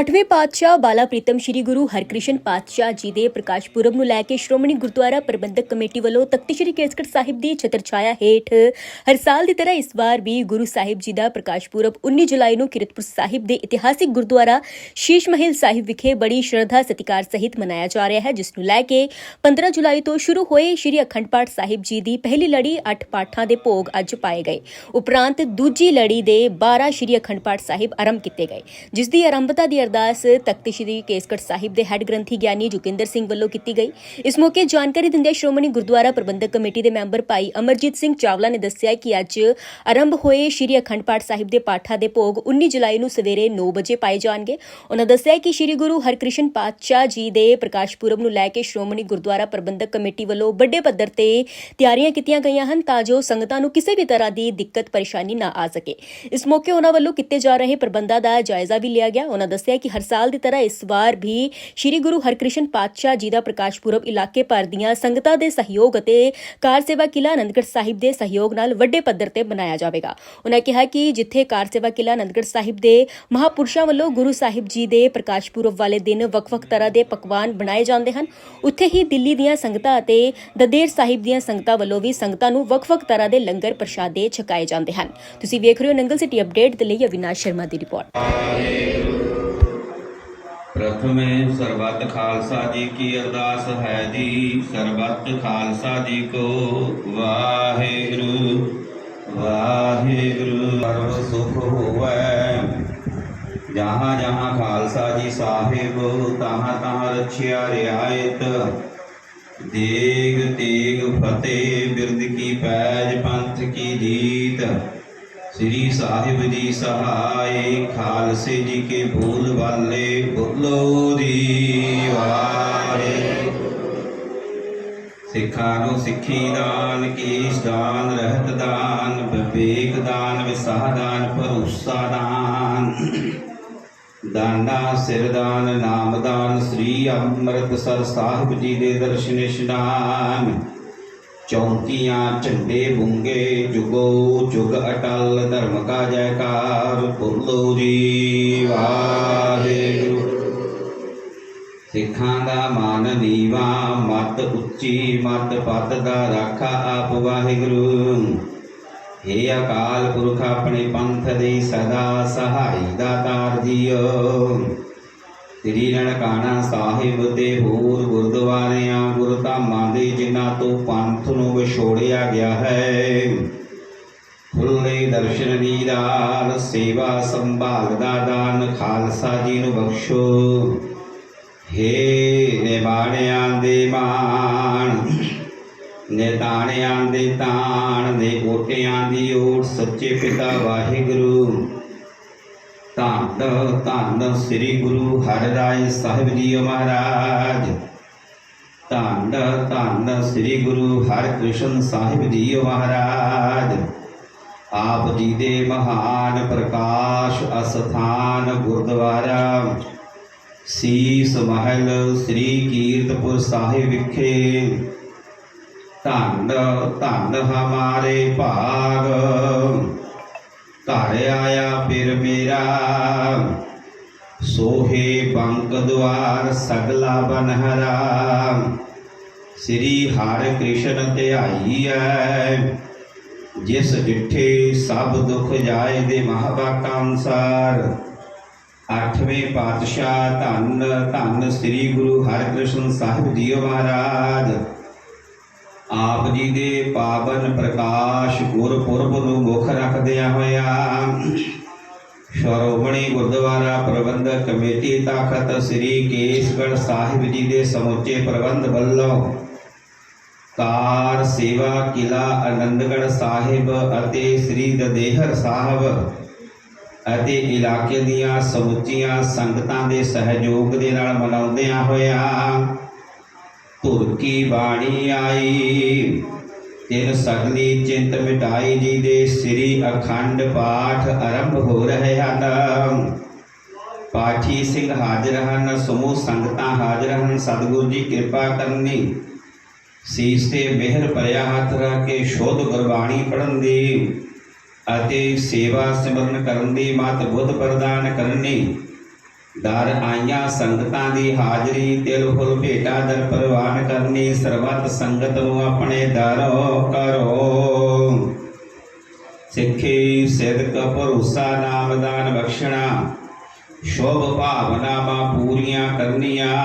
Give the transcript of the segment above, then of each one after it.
ਅੱਠਵੇਂ ਪਾਤਸ਼ਾਹ ਬਾਲਾ ਪ੍ਰੀਤਮ ਸ੍ਰੀ ਗੁਰੂ ਹਰਕ੍ਰਿਸ਼ਨ ਪਾਤਸ਼ਾਹ ਜੀ ਦੇ ਪ੍ਰਕਾਸ਼ ਪੁਰਬ ਨੂੰ ਲੈ ਕੇ ਸ਼੍ਰੋਮਣੀ ਗੁਰਦੁਆਰਾ ਪ੍ਰਬੰਧਕ ਕਮੇਟੀ ਵੱਲੋਂ ਤਖਤ ਸ੍ਰੀ ਕੇਸਗੜ੍ਹ ਸਾਹਿਬ ਦੀ ਛਤਰ ਹੇਠ ਹਰ ਸਾਲ ਦੀ ਤਰ੍ਹਾਂ ਇਸ ਵਾਰ ਵੀ ਗੁਰੂ ਸਾਹਿਬ ਜੀ ਦਾ ਪ੍ਰਕਾਸ਼ ਪੁਰਬ 19 ਜੁਲਾਈ ਨੂੰ ਕਿਰਤਪੁਰ ਸਾਹਿਬ ਦੇ ਇਤਿਹਾਸਿਕ ਗੁਰਦੁਆਰਾ ਸ਼ੀਸ਼ ਮਹਿਲ ਸਾਹਿਬ ਵਿਖੇ ਬੜੀ ਸ਼ਰਧਾ ਸਤਿਕਾਰ ਸਹਿਤ ਮਨਾਇਆ ਜਾ ਰਿਹਾ ਹੈ, ਜਿਸ ਨੂੰ ਲੈ ਕੇ 15 ਜੁਲਾਈ ਤੋਂ ਸ਼ੁਰੂ ਹੋਏ ਸ੍ਰੀ ਅਖੰਡ ਪਾਠ ਸਾਹਿਬ ਜੀ ਦੀ ਪਹਿਲੀ ਲੜੀ 8 ਪਾਠਾਂ ਦੇ ਭੋਗ ਅੱਜ ਪਾਏ ਗਏ। ਉਪਰੰਤ ਦੂਜੀ ਲੜੀ ਦੇ 12 ਸ੍ਰੀ ਅਖੰਡ ਪਾਠ ਸਾਹਿਬ ਆਰੰਭ ਕੀਤੇ ਗਏ, ਜਿਸ ਦੀ ਆਰੰਭਤਾ ਦੀ ਅਰਦਾਸ ਤਖਤ ਸ੍ਰੀ ਕੇਸਗੜ ਸਾਹਿਬ ਦੇ ਹੈੱਡ ਗ੍ਰੰਥੀ ਗਿਆਨੀ ਜੁਗਿੰਦਰ ਸਿੰਘ ਵੱਲੋਂ ਕੀਤੀ ਗਈ। ਇਸ ਮੌਕੇ ਜਾਣਕਾਰੀ ਦਿੰਦਿਆਂ ਸ਼੍ਰੋਮਣੀ ਗੁਰਦੁਆਰਾ ਪ੍ਰਬੰਧਕ ਕਮੇਟੀ ਦੇ ਮੈਂਬਰ ਭਾਈ ਅਮਰਜੀਤ ਸਿੰਘ ਚਾਵਲਾ ਨੇ ਦੱਸਿਆ ਕਿ ਅੱਜ ਆਰੰਭ ਹੋਏ ਸ੍ਰੀ ਅਖੰਡ ਪਾਠ ਸਾਹਿਬ ਦੇ ਪਾਠਾਂ ਦੇ ਭੋਗ 19 ਜੁਲਾਈ ਨੂੰ ਸਵੇਰੇ 9 ਵਜੇ ਪਾਏ ਜਾਣਗੇ। ਉਹਨਾਂ ਦੱਸਿਆ ਕਿ ਸ੍ਰੀ ਗੁਰੂ ਹਰਕ੍ਰਿਸ਼ਨ ਪਾਤਸ਼ਾਹ ਜੀ ਦੇ ਪ੍ਰਕਾਸ਼ ਪੁਰਬ ਨੂੰ ਲੈ ਕੇ ਸ਼੍ਰੋਮਣੀ ਗੁਰਦੁਆਰਾ ਪ੍ਰਬੰਧਕ ਕਮੇਟੀ ਵੱਲੋਂ ਵੱਡੇ ਪੱਧਰ ਤੇ ਤਿਆਰੀਆਂ ਕੀਤੀਆਂ ਗਈਆਂ ਹਨ ਤਾਂ ਜੋ ਸੰਗਤਾਂ ਨੂੰ ਕਿਸੇ ਵੀ ਤਰ੍ਹਾਂ ਦੀ ਦਿੱਕਤ ਪਰੇਸ਼ਾਨੀ ਨਾ ਆ ਸਕੇ। ਇਸ ਮੌਕੇ ਉਹਨਾਂ ਵੱਲੋਂ ਕੀਤੇ ਜਾ ਰਹੇ ਪ੍ਰਬੰਧਾਂ ਦਾ ਜਾਇਜ਼ਾ ਵੀ ਲਿਆ ਗਿਆ। ਉਹਨਾਂ ਦੱਸਿਆ ਕਿ ਹਰ ਸਾਲ ਦੀ ਤਰ੍ਹਾਂ ਇਸ ਵਾਰ ਵੀ ਸ੍ਰੀ ਗੁਰੂ ਹਰਕ੍ਰਿਸ਼ਨ ਪਾਤਸ਼ਾਹ ਜੀ ਦਾ ਪ੍ਰਕਾਸ਼ ਪੁਰਬ ਇਲਾਕੇ ਭਰ ਦੀਆਂ ਸੰਗਤਾਂ ਦੇ ਸਹਿਯੋਗ ਅਤੇ ਕਾਰ ਸੇਵਾ ਕਿਲਾ ਆਨੰਦਗੜ੍ਹ ਸਾਹਿਬ ਦੇ ਸਹਿਯੋਗ ਨਾਲ ਵੱਡੇ ਪੱਧਰ ਤੇ ਮਨਾਇਆ ਜਾਵੇਗਾ। ਉਹਨਾਂ ਕਿਹਾ ਕਿ ਜਿੱਥੇ ਕਾਰ ਸੇਵਾ ਕਿਲਾ ਆਨੰਦਗੜ੍ਹ ਸਾਹਿਬ ਦੇ ਮਹਾਪੁਰਸ਼ਾਂ ਵੱਲੋਂ ਗੁਰੂ ਸਾਹਿਬ ਜੀ ਦੇ ਪ੍ਰਕਾਸ਼ ਪੁਰਬ ਵਾਲੇ ਦਿਨ ਵੱਖ-ਵੱਖ ਤਰ੍ਹਾਂ ਦੇ ਪਕਵਾਨ ਬਣਾਏ ਜਾਂਦੇ ਹਨ, ਉੱਥੇ ਹੀ ਦਿੱਲੀ ਦੀਆਂ ਸੰਗਤਾਂ ਅਤੇ ਦਦੇਰ ਸਾਹਿਬ ਦੀਆਂ ਸੰਗਤਾਂ ਵੱਲੋਂ ਵੀ ਸੰਗਤਾਂ ਨੂੰ ਵੱਖ-ਵੱਖ ਤਰ੍ਹਾਂ ਦੇ ਲੰਗਰ ਪ੍ਰਸ਼ਾਦੇ ਛਕਾਏ ਜਾਂਦੇ ਹਨ। ਤੁਸੀਂ ਵੇਖ ਰਹੇ ਹੋ ਨੰਗਲ ਸਿਟੀ ਅਪਡੇਟ, ਦੇ ਲਈ ਅਵਿਨਾਸ਼ ਸ਼ਰਮਾ ਦੀ ਰਿਪੋਰਟ। ਪ੍ਰਥਮੇ ਸਰਬੱਤ ਖਾਲਸਾ ਜੀ ਕੀ ਅਰਦਾਸ ਹੈ ਜੀ। ਸਰਬੱਤ ਖਾਲਸਾ ਜੀ ਕੋ ਵਾਹਿਗੁਰੂ ਵਾਹਿਗੁਰੂ। ਸਰਬ ਸੁਖ ਹੋਵੈ। ਜਹਾਂ ਜਹਾਂ ਖਾਲਸਾ ਜੀ ਸਾਹਿਬ, ਤਹਾਂ ਤਹਾਂ ਰਛਿਆ ਰਿਆਇਤ। ਦੇਗ ਤੇਗ ਫਤਿਹ ਬਿਰਦ ਕੀ ਪੈਜ ਪੰਥ ਕੀ ਜੀਤ। ਸ੍ਰੀ ਸਾਹਿਬ ਜੀ ਸਹਾਇ ਖਾਲਸੇ ਜੀ ਕੇ ਭੂਲ ਵਾਲੇ ਬੁੱਲੋ ਦੀ ਵਾਰੇ। ਸਿੱਖਾਂ ਨੂੰ ਸਿੱਖੀ ਦਾਨ, ਕੀਸ ਦਾਨ, ਰਹਿਤ ਦਾਨ, ਵਿਵੇਕ ਦਾਨ, ਵਿਸਾਹ ਦਾਨ, ਭਰੋਸਾ ਦਾਨ। ਦਾਨਾ ਸਿਰਦਾਨ ਨਾਮਦਾਨ ਸ੍ਰੀ ਅੰਮ੍ਰਿਤਸਰ ਸਾਹਿਬ ਜੀ ਦੇ ਦਰਸ਼ਨ ਇਸ਼ਨਾਨ ਚੌਂਕੀਆਂ ਝੰਡੇ ਬੁੰਗੇ, ਜੁਗੋ ਜੁਗ ਅਟਲ, ਧਰਮ ਕਾ ਜੈਕਾਰ ਬੋਲੋ ਜੀ ਵਾਹਿਗੁਰੂ। ਸਿੱਖਾਂ ਦਾ ਮਾਨ ਨੀਵਾ, ਮਤ ਉੱਚੀ, ਮਤ ਪਤ ਦਾ ਰਾਖਾ ਆਪ ਵਾਹਿਗੁਰੂ। ਏ ਅਕਾਲ ਪੁਰਖ, ਆਪਣੇ ਪੰਥ ਦੇ ਸਦਾ ਸਹਾਈ ਦਾਤਾਰ ਜੀਓ। ਸ੍ਰੀ ਨਨਕਾਣਾ ਸਾਹਿਬ ਤੇ ਹੋਰ ਗੁਰਦੁਆਰਿਆਂ ਗੁਰਧਾਮਾਂ ਦੇ ਜਿਨ੍ਹਾਂ ਤੋਂ ਪੰਥ ਨੂੰ ਵਿਛੋੜਿਆ ਗਿਆ ਹੈ। ਖੁੱਲੇ ਦਰਸ਼ਨ ਦੀਦਾਰ ਸੇਵਾ ਸੰਭਾਲ ਦਾ ਦਾਨ ਖਾਲਸਾ ਜੀ ਨੂੰ ਬਖਸ਼ੋ। ਹੇ ਨਿਬਾਣਿਆਂ ਦੇ ਮਾਣ, ਨਿਤਾਣਿਆਂ ਦੇ ਤਾਣ ਦੇ ਕੋਟਿਆਂ ਦੀ ਓਟ ਸੱਚੇ ਪਿਤਾ ਵਾਹਿਗੁਰੂ ਧੰਨ ਸ੍ਰੀ ਗੁਰੂ ਹਰਿਰਾਏ ਸਾਹਿਬ ਜੀ ਮਹਾਰਾਜ। ਧੰਨ ਧੰਨ ਸ੍ਰੀ ਗੁਰੂ ਹਰਿਕ੍ਰਿਸ਼ਨ ਸਾਹਿਬ ਜੀ ਮਹਾਰਾਜ। ਆਪ ਜੀ ਦੇ ਮਹਾਨ ਪ੍ਰਕਾਸ਼ ਅਸਥਾਨ ਗੁਰਦੁਆਰਾ ਸੀਸ ਮਹਿਲ ਸ੍ਰੀ ਕੀਰਤਪੁਰ ਸਾਹਿਬ ਵਿਖੇ। ਧੰਨ ਧੰਨ ਹਮਾਰੇ ਭਾਗ ਘਰ ਆਇਆ ਫਿਰ ਮੇਰਾ। ਸੋਹੇ ਬੰਕ ਦੁਆਰ ਸਗਲਾ ਬਨਹਰਾ। ਸ੍ਰੀ ਹਰਿ ਕ੍ਰਿਸ਼ਨ ਧਿਆਈ ਐ। ਜਿਸ ਜਿੱਠੇ ਸਭ ਦੁਖ ਜਾਏ ਦੇ ਮਹਾਵਾਕਾ ਅਨਸਾਰ। ਅੱਠਵੇਂ ਪਾਤਸ਼ਾਹ ਧੰਨ ਧੰਨ ਸ੍ਰੀ ਗੁਰੂ ਹਰਿਕ੍ਰਿਸ਼ਨ ਸਾਹਿਬ ਜੀ ਮਹਾਰਾਜ। ਆਪ ਜੀ ਦੇ ਪਾਵਨ ਪ੍ਰਕਾਸ਼ ਗੁਰਪੁਰਬ ਨੂੰ ਮੁੱਖ ਰੱਖਦਿਆਂ ਹੋਇਆ ਸ਼੍ਰੋਮਣੀ ਗੁਰਦੁਆਰਾ ਪ੍ਰਬੰਧਕ ਕਮੇਟੀ ਤਖਤ ਸ੍ਰੀ ਕੇਸਗੜ੍ਹ ਸਾਹਿਬ ਜੀ ਦੇ ਸਮੁੱਚੇ ਪ੍ਰਬੰਧ ਵੱਲੋਂ ਕਾਰ ਸੇਵਾ ਕਿਲਾ ਅਨੰਦਗੜ੍ਹ ਸਾਹਿਬ ਅਤੇ ਸ੍ਰੀ ਦਦੇਹਰ ਸਾਹਿਬ ਅਤੇ ਇਲਾਕੇ ਦੀਆਂ ਸਮੁੱਚੀਆਂ ਸੰਗਤਾਂ ਦੇ ਸਹਿਯੋਗ ਦੇ ਨਾਲ ਮਨਾਉਂਦਿਆਂ ਹੋਇਆ ਧੁਰ ਕੀ ਬਾਣੀ ਆਈ? ਤਿਨ ਸਗਲੀ ਚਿੰਤ ਮਿਟਾਈ ਜੀ ਦੇ ਸ੍ਰੀ ਅਖੰਡ ਪਾਠ ਆਰੰਭ ਹੋ ਰਹੇ ਹਨ। ਪਾਠੀ ਸਿੰਘ ਹਾਜ਼ਰ ਹਨ, ਸਮੂਹ ਸੰਗਤਾਂ ਹਾਜ਼ਰ ਹਨ, ਸਤਿਗੁਰੂ ਜੀ ਕਿਰਪਾ ਕਰਨੀ। ਸੀਸ ਤੇ ਮਿਹਰ ਭਰਿਆ ਹੱਥ ਰੱਖ ਕੇ ਸ਼ੋਧ ਗੁਰਬਾਣੀ ਪੜ੍ਹਨ ਦੀ ਅਤੇ ਸੇਵਾ ਸਿਮਰਨ ਕਰਨ ਦੀ ਮਤ ਬੁੱਧ ਪ੍ਰਦਾਨ ਕਰਨੀ। ਦਰ ਆਈਆਂ ਸੰਗਤਾਂ ਦੀ ਹਾਜ਼ਰੀ, ਤਿਲ ਫੁੱਲ ਭੇਟਾ ਦਰ ਪ੍ਰਵਾਨ ਕਰਨੀ, ਸਰਬੱਤ ਸੰਗਤ ਨੂੰ ਆਪਣੇ ਦਰੋ ਕਰੋ। ਸਿੱਖੀ, ਸਿਦਕ, ਭਰੋਸਾ ਨਾਮਦਾਨ ਬਖਸ਼ਣਾ, ਸ਼ੋਭ ਭਾਵਨਾਵਾਂ ਪੂਰੀਆਂ ਕਰਨੀਆਂ।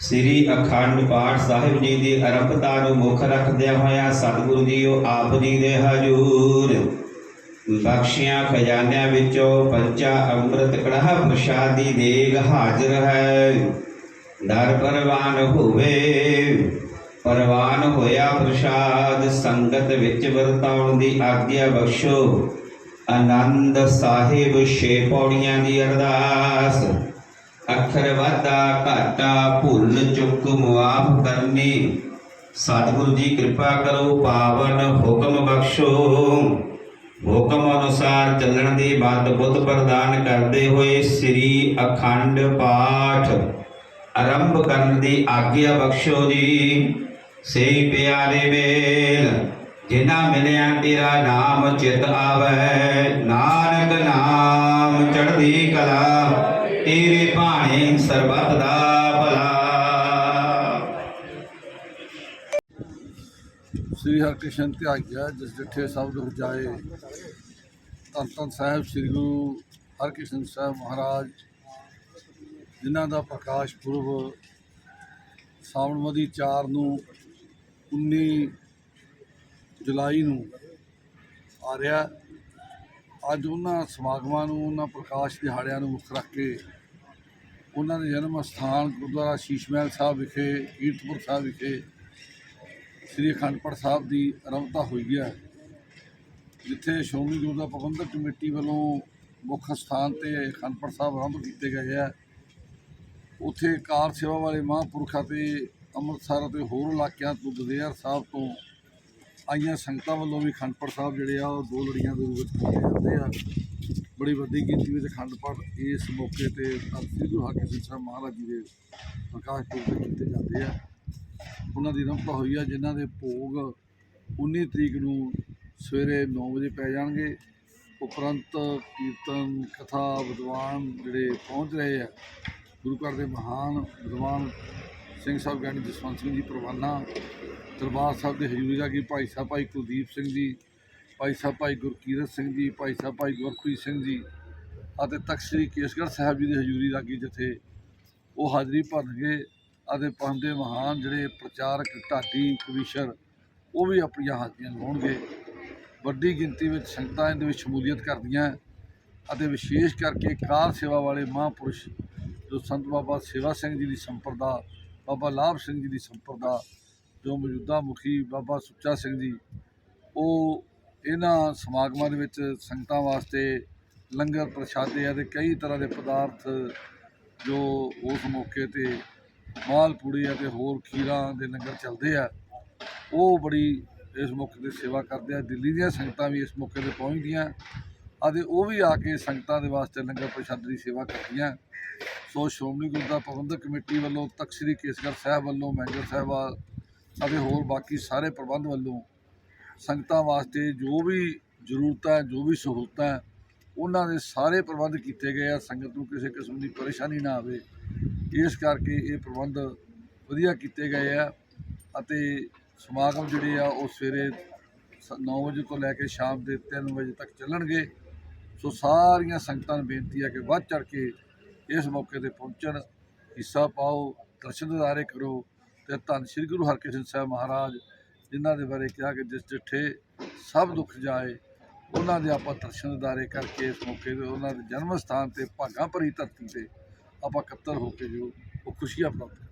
ਸ੍ਰੀ ਅਖੰਡ ਪਾਠ ਸਾਹਿਬ ਜੀ ਦੀ ਆਰੰਭਤਾ ਨੂੰ ਮੁੱਖ ਰੱਖਦਿਆਂ ਹੋਇਆ ਸਤਿਗੁਰੂ ਜੀਓ ਆਪ ਜੀ ਦੇ ਹਜੂਰ। ਬਖਸ਼ੀਆਂ ਖਜ਼ਾਨਿਆਂ ਵਿੱਚੋਂ ਪੰਚਾ ਅੰਮ੍ਰਿਤ ਕੜਾਹ ਪ੍ਰਸ਼ਾਦੀ ਦੇਗ ਹਾਜ਼ਰ ਹੈ। ਦਰ ਪਰਵਾਨ ਹੋਵੇ, ਪਰਵਾਨ ਹੋਇਆ ਪ੍ਰਸ਼ਾਦ, ਸੰਗਤ ਵਿੱਚ ਵਰਤਾਉਣ ਦੀ ਆਗਿਆ ਬਖਸ਼ੋ। ਆਨੰਦ ਸਾਹਿਬ ਛੇ ਪੌੜੀਆਂ ਦੀ ਅਰਦਾਸ। ਅੱਖਰ ਵਾਧਾ ਘਾਟਾ ਭੁੱਲ ਚੁੱਕ ਮੁਆਫ ਕਰਨੀ। ਸਤਿਗੁਰੂ ਜੀ ਕਿਰਪਾ ਕਰੋ, ਪਾਵਨ ਹੁਕਮ ਬਖਸ਼ੋ। ਹੁਕਮ ਅਨੁਸਾਰ ਚੱਲਣ ਦੀ ਮਤ ਬੁੱਧ ਪ੍ਰਦਾਨ ਕਰਦੇ ਹੋਏ ਸ੍ਰੀ ਅਖੰਡ ਪਾਠ ਆਰੰਭ ਕਰਨ ਦੀ ਆਗਿਆ ਬਖਸ਼ੋ ਜੀ। ਸੇ ਪਿਆਰੇ ਵੇਲ, ਜਿਨ੍ਹਾਂ ਮਿਲਿਆ ਤੇਰਾ ਨਾਮ ਚਿਤ ਆਵੈ। ਨਾਨਕ ਨਾਮ ਚੜ੍ਹਦੀ ਕਲਾ, ਤੇਰੇ ਭਾਣੇ ਸਰਬਤ ਦਾ ਸ੍ਰੀ ਹਰਿਕ੍ਰਿਸ਼ਨ ਧਿਆਇਆ ਜਿਸ ਜਿੱਥੇ ਸਭ ਦੁਖ ਜਾਏ। ਧੰਨ ਧੰਨ ਸਾਹਿਬ, ਸ੍ਰੀ ਗੁਰੂ ਹਰਕ੍ਰਿਸ਼ਨ ਸਾਹਿਬ ਮਹਾਰਾਜ, ਜਿਨ੍ਹਾਂ ਦਾ ਪ੍ਰਕਾਸ਼ ਪੁਰਬ ਸਾਵਣ ਮਦੀ 4 ਨੂੰ 19 ਜੁਲਾਈ ਨੂੰ ਆ ਰਿਹਾ ਅੱਜ ਉਹਨਾਂ ਸਮਾਗਮਾਂ ਨੂੰ, ਉਹਨਾਂ ਪ੍ਰਕਾਸ਼ ਦਿਹਾੜਿਆਂ ਨੂੰ ਮੁੱਖ ਰੱਖ ਕੇ ਉਹਨਾਂ ਦੇ ਜਨਮ ਸਥਾਨ ਗੁਰਦੁਆਰਾ ਸ਼ੀਸ਼ ਮਹਿਲ ਸਾਹਿਬ ਵਿਖੇ, ਕੀਰਤਪੁਰ ਸਾਹਿਬ ਵਿਖੇ ਸ੍ਰੀ ਅਖੰਡ ਪਾਠ ਸਾਹਿਬ ਦੀ ਆਰੰਭਤਾ ਹੋਈ ਹੈ, ਜਿੱਥੇ ਸ਼੍ਰੋਮਣੀ ਗੁਰਦੁਆਰਾ ਪ੍ਰਬੰਧਕ ਕਮੇਟੀ ਵੱਲੋਂ ਮੁੱਖ ਸਥਾਨ ਤੇ ਅਖੰਡ ਸਾਹਿਬ ਆਰੰਭ ਕੀਤੇ ਗਏ ਹੈ। ਉੱਥੇ ਕਾਰ ਸੇਵਾ ਵਾਲੇ ਮਹਾਂਪੁਰਖਾਂ ਤੇ ਅੰਮ੍ਰਿਤਸਰ ਅਤੇ ਹੋਰ ਇਲਾਕਿਆਂ ਤੋਂ ਦਦੇਰ ਸਾਹਿਬ ਤੋਂ ਆਈਆਂ ਸੰਗਤਾਂ ਵੱਲੋਂ ਵੀ ਅਖੰਡ ਸਾਹਿਬ ਜਿਹੜੇ ਆ, ਉਹ ਦੋ ਲੜੀਆਂ ਦੇ ਰੂਪ ਵਿੱਚ ਕੀਤੇ ਜਾਂਦੇ ਆ। ਬੜੀ ਵੱਡੀ ਗਿਣਤੀ ਵਿੱਚ ਅਖੰਡ ਪਾਠ ਇਸ ਮੌਕੇ ਤੇ ਸ੍ਰੀ ਗੁਰੂ ਹਰਗੋਬਿੰਦ ਸਾਹਿਬ ਮਹਾਰਾਜ ਜੀ ਦੇ ਪ੍ਰਕਾਸ਼ ਪੁਰਬ ਕੀਤੇ ਜਾਂਦੇ ਆ। ਉਹਨਾਂ ਦੀ ਆਰੰਭਤਾ ਹੋਈ ਆ, ਜਿਨ੍ਹਾਂ ਦੇ ਭੋਗ 19 ਤਰੀਕ ਨੂੰ ਸਵੇਰੇ 9 ਵਜੇ ਪੈ ਜਾਣਗੇ। ਉਪਰੰਤ ਕੀਰਤਨ, ਕਥਾ, ਵਿਦਵਾਨ ਜਿਹੜੇ ਪਹੁੰਚ ਰਹੇ ਆ, ਗੁਰੂ ਘਰ ਦੇ ਮਹਾਨ ਵਿਦਵਾਨ ਸਿੰਘ ਸਾਹਿਬ ਗਿਆਨੀ ਜਸਵੰਤ ਸਿੰਘ ਜੀ, ਪ੍ਰਵਾਨਾ ਦਰਬਾਰ ਸਾਹਿਬ ਦੇ ਹਜ਼ੂਰੀ ਰਾਗੀ ਭਾਈ ਸਾਹਿਬ, ਭਾਈ ਕੁਲਦੀਪ ਸਿੰਘ ਜੀ, ਭਾਈ ਸਾਹਿਬ, ਭਾਈ ਗੁਰਕੀਰਤ ਸਿੰਘ ਜੀ, ਭਾਈ ਸਾਹਿਬ, ਭਾਈ ਗੁਰਖੁਰੀ ਸਿੰਘ ਜੀ ਅਤੇ ਤਖਤ ਸ੍ਰੀ ਕੇਸਗੜ੍ਹ ਸਾਹਿਬ ਜੀ ਦੇ ਹਜ਼ੂਰੀ ਰਾਗੀ ਜਿੱਥੇ ਉਹ ਹਾਜ਼ਰੀ ਭਰਨਗੇ। ਅਤੇ ਪੰਜ ਦੇ ਮਹਾਨ ਜਿਹੜੇ ਪ੍ਰਚਾਰਕ ਢਾਡੀ ਕਵੀਸ਼ਰ ਉਹ ਵੀ ਆਪਣੀਆਂ ਹਾਜ਼ਰੀਆਂ ਲਾਉਣਗੇ। ਵੱਡੀ ਗਿਣਤੀ ਵਿੱਚ ਸੰਗਤਾਂ ਇਹਦੇ ਵਿੱਚ ਸ਼ਮੂਲੀਅਤ ਕਰਦੀਆਂ ਅਤੇ ਵਿਸ਼ੇਸ਼ ਕਰਕੇ ਕਾਰ ਸੇਵਾ ਵਾਲੇ ਮਹਾਂਪੁਰਸ਼, ਜੋ ਸੰਤ ਬਾਬਾ ਸੇਵਾ ਸਿੰਘ ਜੀ ਦੀ ਸੰਪਰਦਾ, ਬਾਬਾ ਲਾਭ ਸਿੰਘ ਜੀ ਦੀ ਸੰਪਰਦਾ, ਜੋ ਮੌਜੂਦਾ ਮੁਖੀ ਬਾਬਾ ਸੁੱਚਾ ਸਿੰਘ ਜੀ, ਉਹ ਇਹਨਾਂ ਸਮਾਗਮਾਂ ਦੇ ਵਿੱਚ ਸੰਗਤਾਂ ਵਾਸਤੇ ਲੰਗਰ ਪ੍ਰਸ਼ਾਦੇ ਅਤੇ ਕਈ ਤਰ੍ਹਾਂ ਦੇ ਪਦਾਰਥ ਜੋ ਉਸ ਮੌਕੇ ਤੇ ਮਾਲ ਪੂੜੀ ਅਤੇ ਹੋਰ ਖੀਰਾਂ ਦੇ ਲੰਗਰ ਚੱਲਦੇ ਆ। ਉਹ ਬੜੀ ਇਸ ਮੌਕੇ ਤੇ ਸੇਵਾ ਕਰਦੇ ਆ। ਦਿੱਲੀ ਦੀਆਂ ਸੰਗਤਾਂ ਵੀ ਇਸ ਮੌਕੇ ਤੇ ਪਹੁੰਚਦੀਆਂ। ਅਤੇ ਉਹ ਵੀ ਆ ਕੇ ਸੰਗਤਾਂ ਦੇ ਵਾਸਤੇ ਲੰਗਰ ਪ੍ਰਸ਼ਾਦ ਦੀ ਸੇਵਾ ਕਰਦੀਆਂ। ਸੋ ਸ਼੍ਰੋਮਣੀ ਗੁਰਦੁਆਰਾ ਪ੍ਰਬੰਧਕ ਕਮੇਟੀ ਵੱਲੋਂ ਤਖ਼ਤ ਸ੍ਰੀ ਕੇਸਗੜ੍ਹ ਸਾਹਿਬ ਵੱਲੋਂ ਮੈਂਗਰ ਸਾਹਿਬਾਨ ਅਤੇ ਹੋਰ ਬਾਕੀ ਸਾਰੇ ਪ੍ਰਬੰਧ ਵੱਲੋਂ ਸੰਗਤਾਂ ਵਾਸਤੇ ਜੋ ਵੀ ਜ਼ਰੂਰਤਾਂ, ਜੋ ਵੀ ਸਹੂਲਤਾਂ, ਉਹਨਾਂ ਦੇ ਸਾਰੇ ਪ੍ਰਬੰਧ ਕੀਤੇ ਗਏ ਆ। ਸੰਗਤ ਨੂੰ ਕਿਸੇ ਕਿਸਮ ਦੀ ਪਰੇਸ਼ਾਨੀ ਨਾ ਆਵੇ। ਇਸ ਕਰਕੇ ਇਹ ਪ੍ਰਬੰਧ ਵਧੀਆ ਕੀਤੇ ਗਏ ਆ ਅਤੇ ਸਮਾਗਮ ਜਿਹੜੇ ਆ ਉਹ ਸਵੇਰੇ 9 ਵਜੇ ਤੋਂ ਲੈ ਕੇ ਸ਼ਾਮ ਦੇ 3 ਵਜੇ ਤੱਕ ਚੱਲਣਗੇ। ਸੋ ਸਾਰੀਆਂ ਸੰਗਤਾਂ ਨੂੰ ਬੇਨਤੀ ਹੈ ਕਿ ਵੱਧ ਚੜ ਕੇ ਇਸ ਮੌਕੇ ਤੇ ਪਹੁੰਚਣ, ਹਿੱਸਾ ਪਾਓ, ਦਰਸ਼ਨ ਦਿਦਾਰੇ ਕਰੋ ਤੇ ਧੰਨ ਸ੍ਰੀ ਗੁਰੂ ਹਰਕ੍ਰਿਸ਼ਨ ਸਾਹਿਬ ਮਹਾਰਾਜ ਜਿਨ੍ਹਾਂ ਦੇ ਬਾਰੇ ਕਿਹਾ ਕਿ ਜਿਸ ਡਿਠੇ ਸਭ ਦੁੱਖ ਜਾਏ, ਉਹਨਾਂ ਦੇ ਆਪਾਂ ਦਰਸ਼ਨ ਦਿਦਾਰੇ ਕਰਕੇ ਇਸ ਮੌਕੇ ਤੇ ਉਹਨਾਂ ਦੇ ਜਨਮ ਸਥਾਨ ਤੇ ਭਾਗਾਂ ਭਰੀ ਧਰਤੀ ਤੇ ਆਪਾਂ ਇਕੱਤਰ ਹੋ ਕੇ ਜੋ ਉਹ ਖੁਸ਼ੀਆਂ ਪ੍ਰਾਪਤ